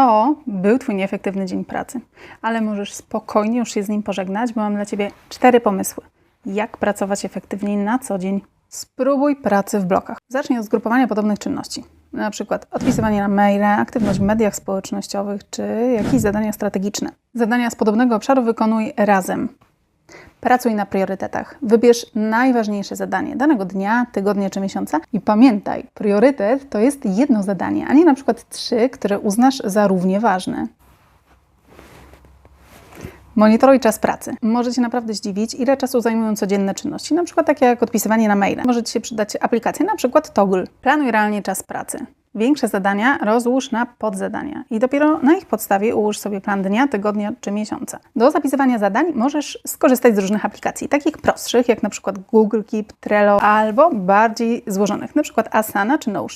To był Twój nieefektywny dzień pracy, ale możesz spokojnie już się z nim pożegnać, bo mam dla Ciebie cztery pomysły, jak pracować efektywniej na co dzień. Spróbuj pracy w blokach. Zacznij od zgrupowania podobnych czynności, na przykład odpisywanie na maile, aktywność w mediach społecznościowych czy jakieś zadania strategiczne. Zadania z podobnego obszaru wykonuj razem. Pracuj na priorytetach. Wybierz najważniejsze zadanie danego dnia, tygodnia czy miesiąca i pamiętaj, priorytet to jest jedno zadanie, a nie na przykład trzy, które uznasz za równie ważne. Monitoruj czas pracy. Może Cię naprawdę zdziwić, ile czasu zajmują codzienne czynności, na przykład takie jak odpisywanie na maile. Może Ci się przydać aplikacja, na przykład Toggle. Planuj realnie czas pracy. Większe zadania rozłóż na podzadania i dopiero na ich podstawie ułóż sobie plan dnia, tygodnia czy miesiąca. Do zapisywania zadań możesz skorzystać z różnych aplikacji, takich prostszych jak na przykład Google Keep, Trello, albo bardziej złożonych, na przykład Asana czy Notion.